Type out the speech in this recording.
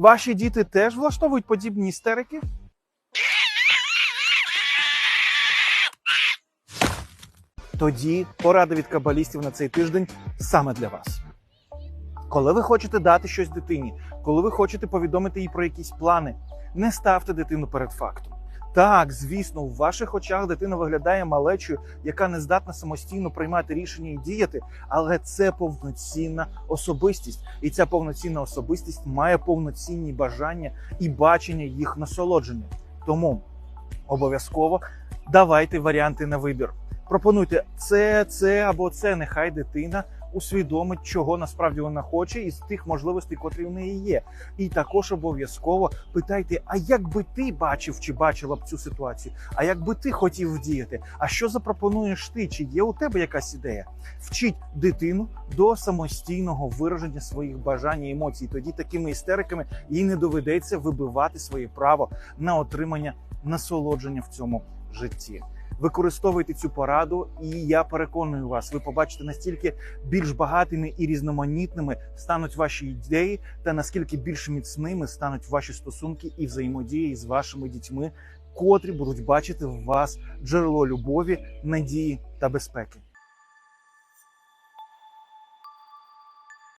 Ваші діти теж влаштовують подібні істерики? Тоді порада від кабалістів на цей тиждень саме для вас. Коли ви хочете дати щось дитині, коли ви хочете повідомити їй про якісь плани, не ставте дитину перед фактом. Так, звісно, в ваших очах дитина виглядає малечою, яка не здатна самостійно приймати рішення і діяти, але це повноцінна особистість, і ця повноцінна особистість має повноцінні бажання і бачення їх насолодження. Тому обов'язково давайте варіанти на вибір. Пропонуйте це, це або це. Нехай дитина усвідомить, чого насправді вона хоче, із тих можливостей, котрі в неї є. І також обов'язково питайте: а як би ти бачив чи бачила б цю ситуацію? А як би ти хотів вдіяти? А що запропонуєш ти? Чи є у тебе якась ідея? Вчіть дитину до самостійного вираження своїх бажань і емоцій. Тоді такими істериками їй не доведеться вибивати своє право на отримання насолодження в цьому житті. Використовуйте цю пораду, і я переконую вас, ви побачите настільки більш багатими і різноманітними стануть ваші ідеї, та наскільки більш міцними стануть ваші стосунки і взаємодії з вашими дітьми, котрі будуть бачити в вас джерело любові, надії та безпеки.